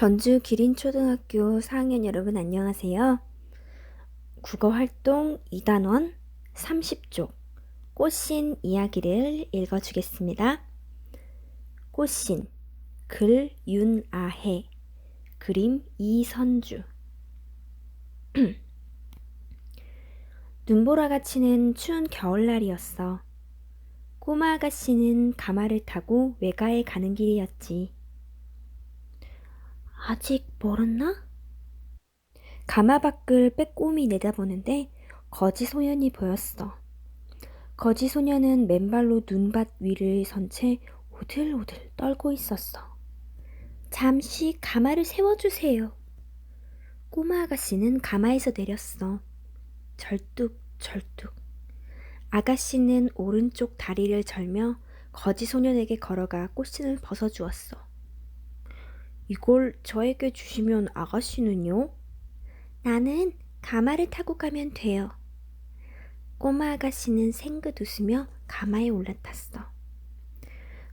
전주 기린초등학교 4학년 여러분 안녕하세요. 국어 활동 2단원 30쪽 꽃신 이야기를 읽어주겠습니다. 꽃신 글 윤아해 그림 이선주 눈보라가 치는 추운 겨울날이었어. 꼬마 아가씨는 가마를 타고 외가에 가는 길이었지. 아직 멀었나? 가마 밖을 빼꼼히 내다보는데 거지 소년이 보였어. 거지 소년은 맨발로 눈밭 위를 선 채 오들오들 떨고 있었어. 잠시 가마를 세워주세요. 꼬마 아가씨는 가마에서 내렸어. 절뚝 절뚝. 아가씨는 오른쪽 다리를 절며 거지 소년에게 걸어가 꽃신을 벗어주었어. 이걸 저에게 주시면 아가씨는요? 나는 가마를 타고 가면 돼요. 꼬마 아가씨는 생긋 웃으며 가마에 올라탔어.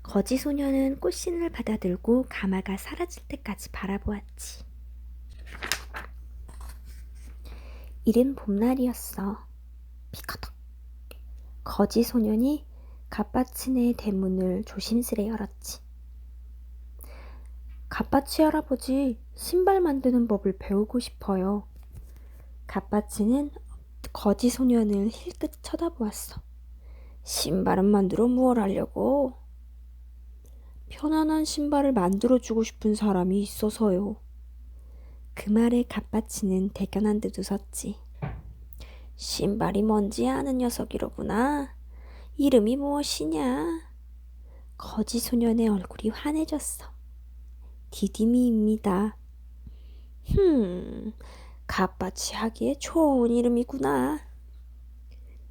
거지 소녀는 꽃신을 받아들고 가마가 사라질 때까지 바라보았지. 이른 봄날이었어. 피커덕. 거지 소년이 갓바친의 대문을 조심스레 열었지. 갓바치 할아버지 신발 만드는 법을 배우고 싶어요. 갓바치는 거지 소년을 힐끗 쳐다보았어. 신발은 만들어 무얼 하려고? 편안한 신발을 만들어주고 싶은 사람이 있어서요. 그 말에 갓바치는 대견한 듯 웃었지. 신발이 뭔지 아는 녀석이로구나. 이름이 무엇이냐? 거지 소년의 얼굴이 환해졌어. 디디미입니다. 흠, 갓바치 하기에 좋은 이름이구나.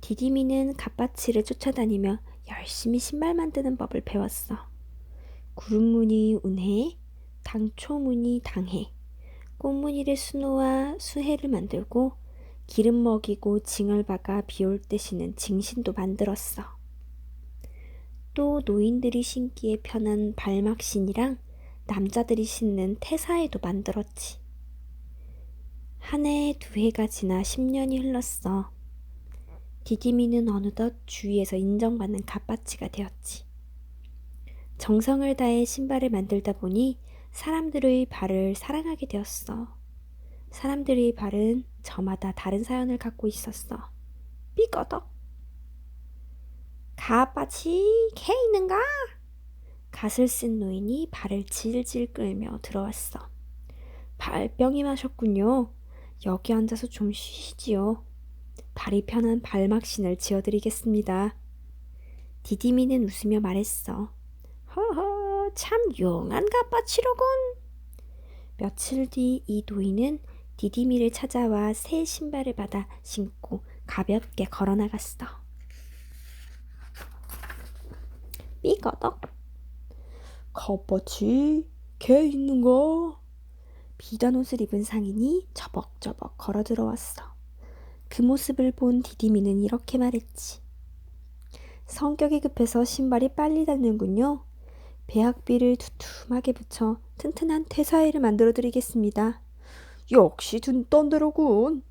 디디미는 갓바치를 쫓아다니며 열심히 신발 만드는 법을 배웠어. 구름무늬 운해, 당초무늬 당해, 꽃무늬를 수놓아 수해를 만들고 기름 먹이고 징을 박아 비올 때 신는 징신도 만들었어. 또 노인들이 신기에 편한 발막신이랑 남자들이 신는 태사에도 만들었지. 한 해, 두 해가 지나 10년이 흘렀어. 디디미는 어느덧 주위에서 인정받는 갓바치가 되었지. 정성을 다해 신발을 만들다 보니 사람들의 발을 사랑하게 되었어. 사람들의 발은 저마다 다른 사연을 갖고 있었어. 삐거덕. 갓바치 개 있는가? 갓을 쓴 노인이 발을 질질 끌며 들어왔어. 발병이 마셨군요. 여기 앉아서 좀 쉬시지요. 발이 편한 발막신을 지어드리겠습니다. 디디미는 웃으며 말했어. 허허, 참 용한 갓바치로군. 며칠 뒤 이 노인은 디디미를 찾아와 새 신발을 받아 신고 가볍게 걸어 나갔어. 삐거덕. 갓바치, 개 있는가? 비단 옷을 입은 상인이 저벅저벅 걸어 들어왔어. 그 모습을 본 디디미는 이렇게 말했지. 성격이 급해서 신발이 빨리 닳는군요. 배학비를 두툼하게 붙여 튼튼한 퇴사회를 만들어 드리겠습니다. 역시 듣던 대로군.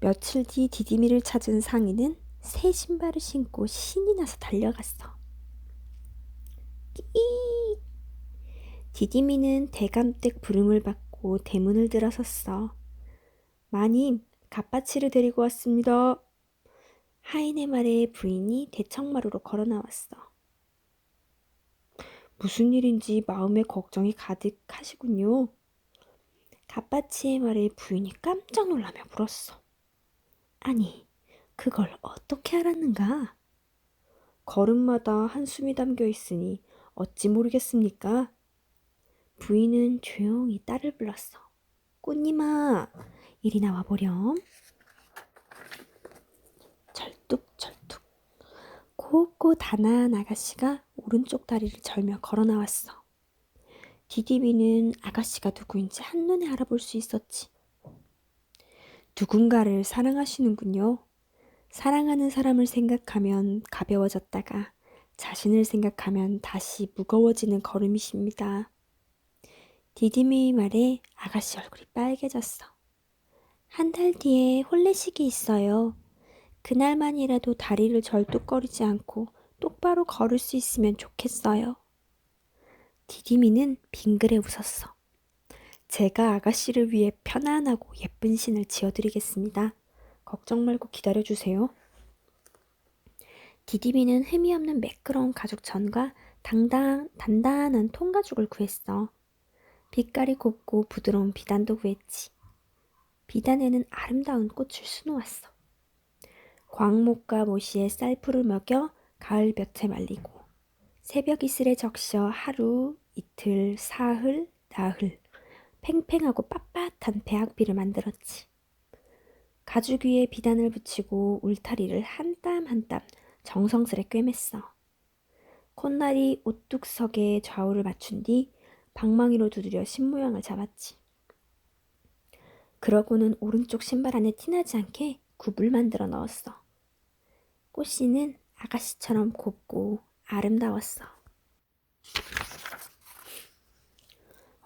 며칠 뒤 디디미를 찾은 상인은 새 신발을 신고 신이 나서 달려갔어. 끼 디디미는 대감댁 부름을 받고 대문을 들어섰어. 마님, 갓바치를 데리고 왔습니다. 하인의 말에 부인이 대청마루로 걸어 나왔어. 무슨 일인지 마음에 걱정이 가득하시군요. 갓바치의 말에 부인이 깜짝 놀라며 물었어. 아니, 그걸 어떻게 알았는가? 걸음마다 한숨이 담겨 있으니 어찌 모르겠습니까? 부인은 조용히 딸을 불렀어. 꽃님아, 이리 나와 보렴. 절뚝절뚝. 곱고 단아한 아가씨가 오른쪽 다리를 절며 걸어 나왔어. 디디비는 아가씨가 누구인지 한눈에 알아볼 수 있었지. 누군가를 사랑하시는군요. 사랑하는 사람을 생각하면 가벼워졌다가 자신을 생각하면 다시 무거워지는 걸음이십니다. 디디미 말에 아가씨 얼굴이 빨개졌어. 한 달 뒤에 혼례식이 있어요. 그날만이라도 다리를 절뚝거리지 않고 똑바로 걸을 수 있으면 좋겠어요. 디디미는 빙그레 웃었어. 제가 아가씨를 위해 편안하고 예쁜 신을 지어드리겠습니다. 걱정 말고 기다려주세요. 디디미는 흠이 없는 매끄러운 가죽 천과 당당, 단단한 통가죽을 구했어. 빛깔이 곱고 부드러운 비단도 구했지. 비단에는 아름다운 꽃을 수놓았어. 광목과 모시에 쌀풀을 먹여 가을 볕에 말리고 새벽 이슬에 적셔 하루, 이틀, 사흘, 나흘 팽팽하고 빳빳한 배학비를 만들었지. 가죽 위에 비단을 붙이고 울타리를 한 땀 한땀 정성스레 꿰맸어. 콧날이 오뚝석에 좌우를 맞춘 뒤 방망이로 두드려 신모양을 잡았지. 그러고는 오른쪽 신발 안에 티나지 않게 굽을 만들어 넣었어. 꽃씨는 아가씨처럼 곱고 아름다웠어.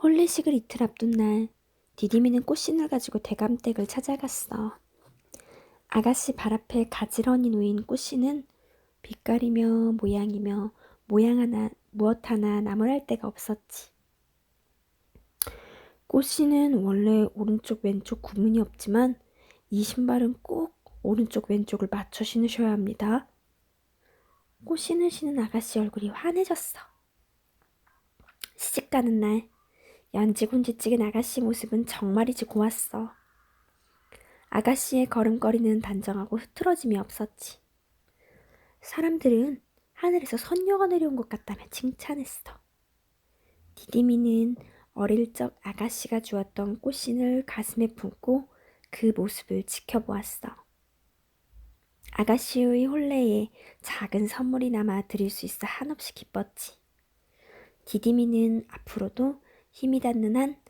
혼례식을 이틀 앞둔 날, 디디미는 꽃신을 가지고 대감댁을 찾아갔어. 아가씨 발 앞에 가지런히 놓인 꽃신은 빛깔이며 모양이며 모양 하나 무엇 하나 나무랄 데가 없었지. 꽃씨는 원래 오른쪽 왼쪽 구분이 없지만 이 신발은 꼭 오른쪽 왼쪽을 맞춰 신으셔야 합니다. 꽃 신으시는 아가씨 얼굴이 환해졌어. 시집 가는 날 연지군지 찍은 아가씨 모습은 정말이지 고왔어. 아가씨의 걸음걸이는 단정하고 흐트러짐이 없었지. 사람들은 하늘에서 선녀가 내려온 것 같다며 칭찬했어. 디디미는 어릴 적 아가씨가 주었던 꽃신을 가슴에 품고 그 모습을 지켜보았어. 아가씨의 혼례에 작은 선물이 남아 드릴 수 있어 한없이 기뻤지. 디디미는 앞으로도 힘이 닿는 한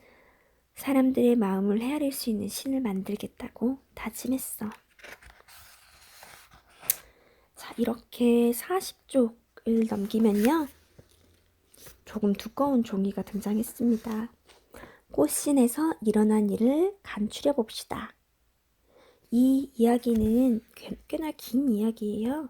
사람들의 마음을 헤아릴 수 있는 신을 만들겠다고 다짐했어. 자, 이렇게 40쪽을 넘기면요. 조금 두꺼운 종이가 등장했습니다. 꽃신에서 일어난 일을 간추려 봅시다. 이 이야기는 꽤- 꽤나 긴 이야기예요.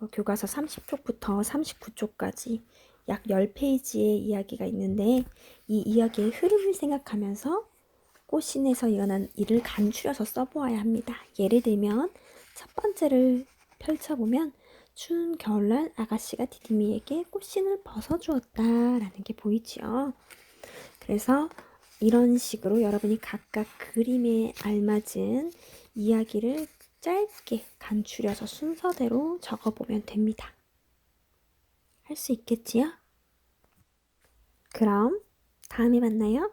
어, 교과서 30쪽부터 39쪽까지 약 10페이지의 이야기가 있는데 이 이야기의 흐름을 생각하면서 꽃신에서 일어난 일을 간추려서 써보아야 합니다. 예를 들면 첫 번째를 펼쳐보면 추운 겨울날 아가씨가 디디미에게 꽃신을 벗어주었다라는 게 보이지요. 그래서 이런 식으로 여러분이 각각 그림에 알맞은 이야기를 짧게 간추려서 순서대로 적어보면 됩니다. 할 수 있겠지요? 그럼 다음에 만나요.